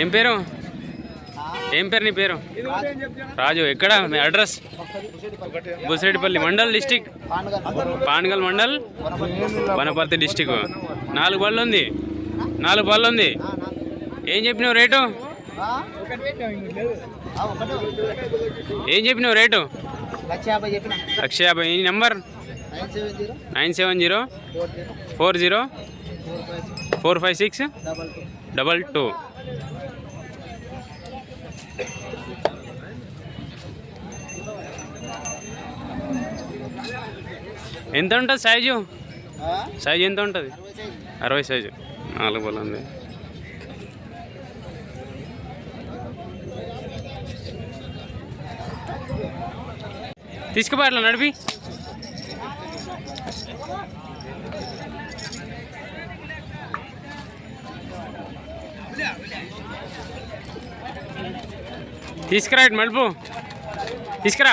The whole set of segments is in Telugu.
ఏం పేరు? ఏం పేరు నీ పేరు? రాజు ఎక్కడ? మీ address? Busireddipalli mandal district. Panagal mandal. Wanaparthy district. నాలుగు బళ్ళు ఉంది. నాలుగు బళ్ళు ఉంది. ఏం చెప్పినావు రేటు? ఏం చెప్పినావు రేటు? లక్ష యాభై. ఈ number? Nine seven zero. Four zero. Four five six. Double two. ఎంత ఉంటుంది సైజు సైజు ఎంత ఉంటుంది? అరవై సైజ్ నాలుగు బలం ఉంది. తీసుకుపో అట్లా నడిపి. తీసుకురా మలుపు. తీసుకురా.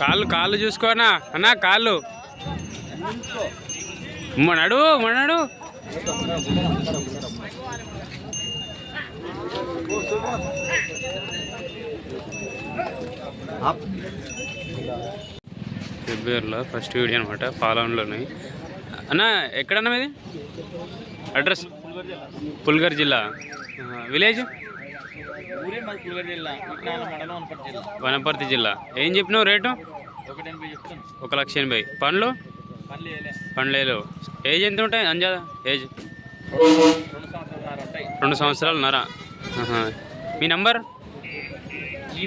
కాళ్ళు కాళ్ళు చూసుకోనా? అన్నా కాళ్ళు. మనడు మనడు ఫిబ్రవరిలో ఫస్ట్ వీడియో అనమాట పాలంలోని అన్న ఎక్కడన్నా మీది? అడ్రస్? పుల్గర్ జిల్లా. విలేజ్? వనపర్తి జిల్లా. ఏం చెప్పినావు రేటు? ఒక లక్ష ఎనభై. పండ్లు? పండ్లేలు ఏజ్ ఎంత ఉంటాయి అంజాదా? ఏజ్? రెండు సంవత్సరాలు నరా. మీ నంబర్.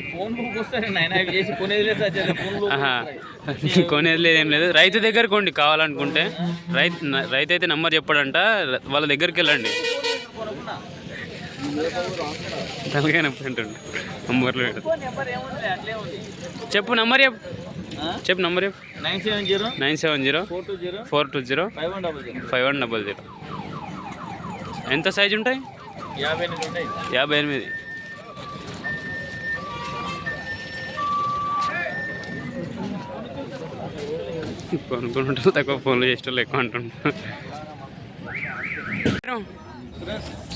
కొనేది లేదు ఏం లేదు. రైతు దగ్గర కొండి కావాలనుకుంటే. రైతు రైతు అయితే నంబర్ చెప్పాడంట. వాళ్ళ దగ్గరికి వెళ్ళండి. తలకాయ నొప్పి అంటుండు. నంబర్లు చెప్పు నంబర్ చెప్పు. చెప్పు నంబర్ చెప్పు. Nine seven zero. Nine seven zero. Four two zero. Five one double zero. Five one double zero. ఎంత సైజు ఉంటాయి? యాభై ఎనిమిది ఉంటాయి. యాభై ఎనిమిది. కొనుక్కుంటారు తక్కువ ఫోన్లు చేసేటోళ్ళు ఎక్కువ అంటున్నారు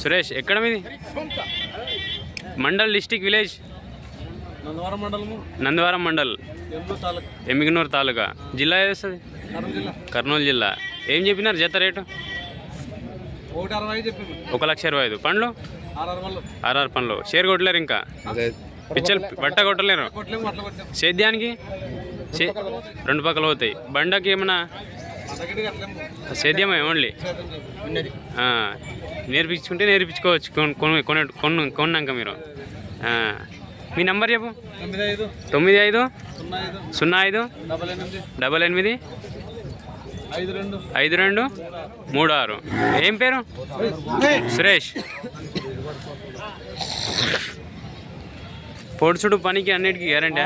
సురేష్ ఎక్కడ మీది? Mandal district village? నందవరం మండలము. నందవరం మండల్. ఎమ్మిగనూరు తాలూకా. జిల్లా ఏది వస్తుంది? కర్నూలు జిల్లా. ఏం చెప్పినారు జత రేటు? ఒక లక్ష ఇరవై ఐదు. పండ్లు? ఆర్ఆర్ పండ్లు. షేర్ కొట్టలేరు ఇంకా? పిచ్చలు బట్ట కొట్టలేరు? సేద్యానికి? రెండు పక్కలు పోతాయి. బండకి ఏమన్నా సేద్యమే ఓన్లీ. నేర్పించుకుంటే నేర్పించుకోవచ్చు. కొను కొను కొను కొను కొన్నాక మీరు. మీ నంబర్ చెప్పు. తొమ్మిది ఐదు సున్నా ఐదు డబల్ ఎనిమిది ఐదు రెండు మూడు ఆరు ఏం పేరు? సురేష్. పొడుచుడు పనికి అన్నిటికీ గ్యారంటీ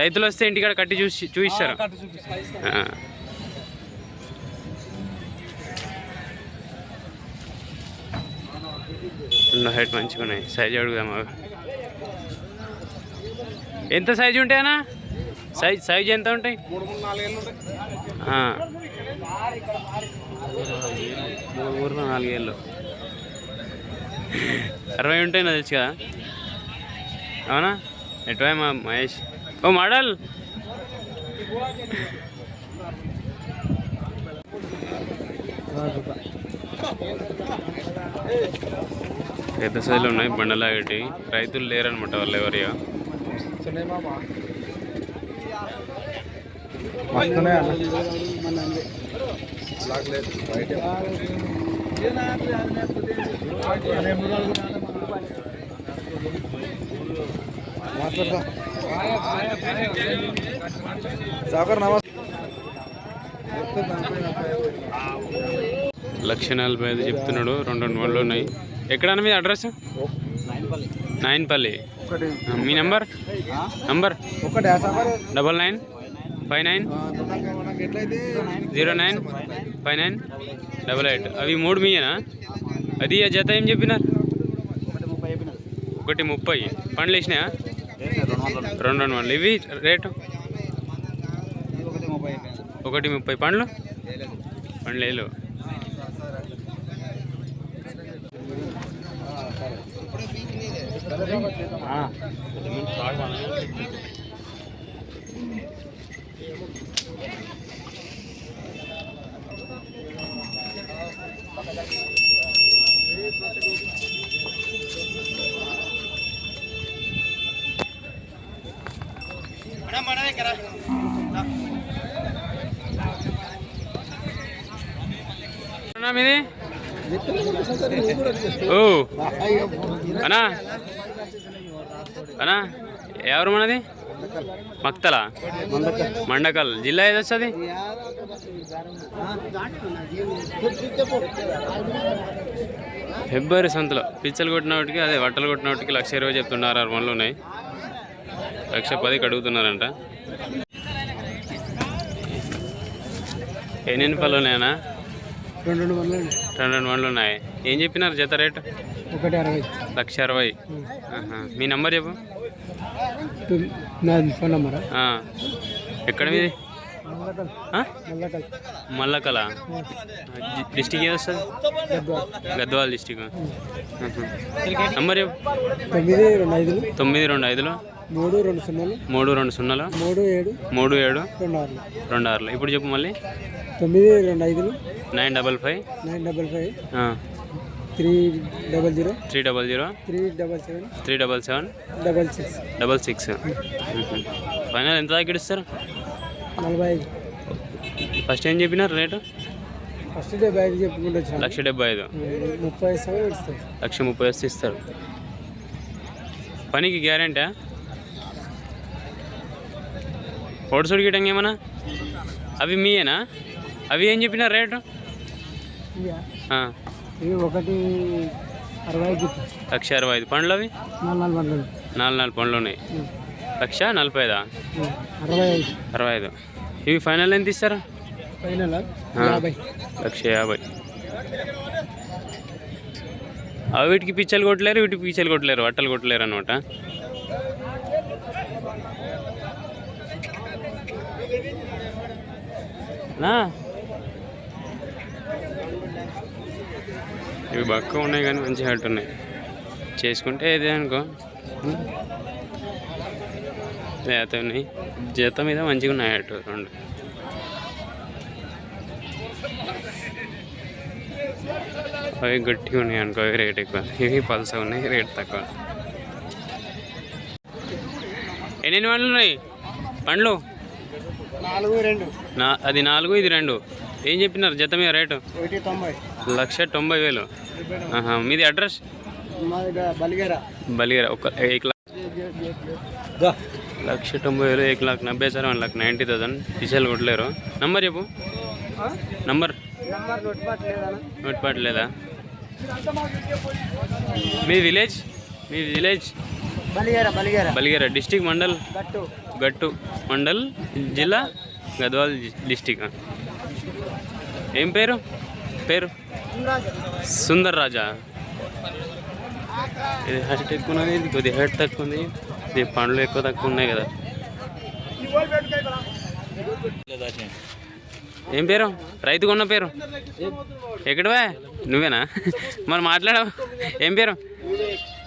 రైతులు వస్తే ఇంటికాడ కట్టి చూసి చూపిస్తారు హైట్ మంచిగా ఉన్నాయి. సైజ్ అడుగుదాం అవి. ఎంత సైజు ఉంటాయన్నా సైజ్ సైజ్ ఎంత ఉంటాయి? మూడు నాలుగేళ్ళు ఊర్లో నాలుగేళ్ళు అరవై ఉంటాయి నాకు తెలుసు కదా. అవునా? ఎటువై మా మహేష్? ఓ మోడల్! పెద్ద సైజులు ఉన్నాయి బండలాగటి రైతులు లేరనమాట వాళ్ళు ఎవరియా సాగర్ నమస్తే లక్ష నలభై ఐదు చెప్తున్నాడు రెండు రెండు వాళ్ళు ఉన్నాయి. ఎక్కడ మీ అడ్రస్? నాయన్పల్లి మీ number? Number? Double nine five nine zero nine five nine double eight. అవి మూడు మీయేనా? అది ఆ జత ఏం చెప్పినారు? ఒకటి ముప్పై. పండ్లు వేసినాయా? రెండు రెండు పండ్లు ఇవి రేటు? ఒకటి ముప్పై పండ్లు? పండ్లు వేలు అన్నా ఓ. అనా అనా ఎవరు మనది? మక్తల? మండకల్. జిల్లా ఏది వస్తుంది? ఫిబ్రవరి సంతలో. పిచ్చలు కొట్టినప్పటికి అదే బట్టలు కొట్టినప్పటికి లక్ష ఇరవై చెప్తున్నారు ఆరు మనలు ఉన్నాయి. లక్ష పదికి అడుగుతున్నారంట ఎన్ని పళ్ళు ఉన్నాయన్నా? రెండు రెండు వందలు రెండు రెండు వందలు ఉన్నాయి. ఏం చెప్పినారు జత రేటు? ఒకటి అరవై. లక్ష అరవై. మీ నంబర్ చెప్పు. ఫోన్ నెంబరా. ఎక్కడ మీది? మల్లకల్. డిస్టిక్ ఏది వస్తుంది? గద్వాల. డిస్టిక్. నంబర్ చెప్పు. తొమ్మిది రెండు ఐదులు. తొమ్మిది రెండు ఐదులు. మూడు రెండు సున్నాలు. మూడు రెండు సున్నాలు? మూడు ఏడు. మూడు ఏడు. రెండు ఆరులు. రెండు ఆరులు. ఇప్పుడు చెప్పు మళ్ళీ. తొమ్మిది రెండు ఐదులు. Nine double five. Nine double five. Three double zero. Three double zero. Three double seven. Three double seven. Double six. Double six. Final ఎంత దాకా ఇస్తారు నలభై ఐదు. ఫస్ట్ ఏం చెప్పినారు రేటు? ఫస్ట్ డే బ్యాగ్ చెప్పుకుంటూ లక్ష డెబ్బై ఐదు. ముప్పై లక్ష ముప్పై వస్తే ఇస్తారు. పనికి గ్యారెంటా పొడుసుడు గిటంగా ఏమన్నా అవి మీయేనా? అవి ఏం చెప్పినారు రేటు? ఒకటి అరవై లక్ష అరవై ఐదు. పండ్లు అవి? నాలుగు నాలుగు పండ్లు ఉన్నాయి. లక్ష నలభై ఐదా? అరవై ఐదు. ఇవి ఫైనల్ ఎంత ఇస్తారు? లక్ష యాభై. అవి వీటికి పిచ్చలు కొట్టలేరు వీటికి పిచ్చలు కొట్టలేరు అట్టలు కొట్టలేరు అనమాట ఇవి బక్క ఉన్నాయి కానీ మంచి హెల్ట్ ఉన్నాయి. చేసుకుంటే ఇదే అనుకో. లేత ఉన్నాయి. జత మీద మంచిగా ఉన్నాయి హెల్ట్ రెండు. అవి గట్టిగా ఉన్నాయి అనుకో అవి రేట్ ఎక్కువ. ఇవి పల్స ఉన్నాయి రేట్ తక్కువ. ఎన్ని పండ్లు ఉన్నాయి? పండ్లు? నా అది నాలుగు ఇది రెండు. ఏం చెప్పినారు? జత మీద రేటు? లక్ష తొంభై వేలు. మీది అడ్రస్? మాది బలిగేరా. బలిగారా ఒక ఏక్ లాక్ లక్ష తొంభై వేలు ఏక్ lakh నబ్బై sir one lakh ninety thousand. పిసలు కొట్టలేరు. నంబర్ చెప్పు. నంబర్. నోట్పాటు లేదా మీ విలేజ్? మీ విలేజ్? బలిగేరా బలిగేరా. బలిగేరా డిస్టిక్ మండల్? గట్టు మండల్ జిల్లా గద్వాల్ డిస్టిక్. ఏం పేరు? పేరు? సుందర్ రాజా. ఇది హైట్ ఎక్కువ ఉన్నది ఇది కొద్ది హైట్ తక్కువ ఉంది. ఇది పండ్లు ఎక్కువ తక్కువ ఉన్నాయి కదా. ఏం పేరు? రైతు కొన్న పేరు? ఎక్కడవా నువ్వేనా? మరి మాట్లాడవు? ఏం పేరు?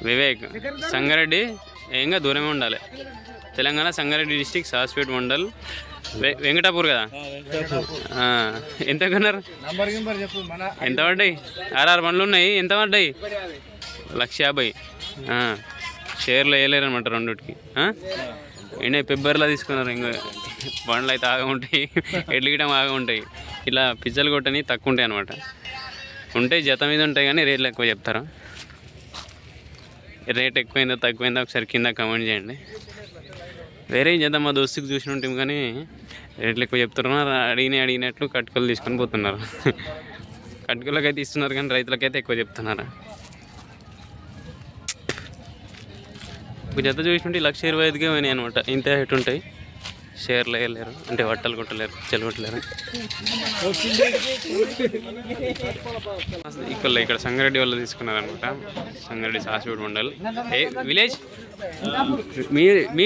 వివేక్. సంగారెడ్డి. ఏంగా దూరమే ఉండాలి. తెలంగాణ సంగారెడ్డి డిస్టిక్ సాస్పేట్ మండల్. వె- వెంకటాపూర్ కదా? ఎంత కొన్నారు ఎంత పడ్డాయి? ఆర్ఆర్ బండ్లు ఉన్నాయి ఎంత పడ్డాయి? లక్ష యాభై. షేర్లు వేయలేరు అనమాట రెండుకి ఎండే ఫిబ్రవరిలో తీసుకున్నారు ఇంకా బండ్లు అయితే ఆగా ఉంటాయి ఎడ్లు గిటం ఆగా ఉంటాయి. ఇలా పిజ్జలు కొట్టని తక్కువ ఉంటాయి అనమాట ఉంటాయి జత మీద ఉంటాయి కానీ రేట్లు ఎక్కువ చెప్తారా? రేట్ ఎక్కువైందో తక్కువైందో? ఒకసారి కింద కమెంట్ చేయండి. వేరే ఏం చేద్దాం మా దోస్తుకి చూసి ఉంటాం కానీ రేట్లు ఎక్కువ చెప్తున్నారు. అడిగిన అడిగినట్లు కట్టుకలు తీసుకొని పోతున్నారు. కట్టుకలకైతే ఇస్తున్నారు కానీ రైతులకైతే ఎక్కువ చెప్తున్నారు. ఒక జత చూసినట్టు లక్ష ఇరవై ఐదుకే పోయినాయి అనమాట ఇంత హెట్ ఉంటాయి. షేర్లు వేయలేరు. అంటే వట్టలు కొట్టలేరు. చెలగొట్టలేరు ఇక్కడ ఇక్కడ సంగారెడ్డి వాళ్ళు తీసుకున్నారు అనమాట సంగారెడ్డి సాసిపూడి మండల్. ఏ విలేజ్? మీ మీ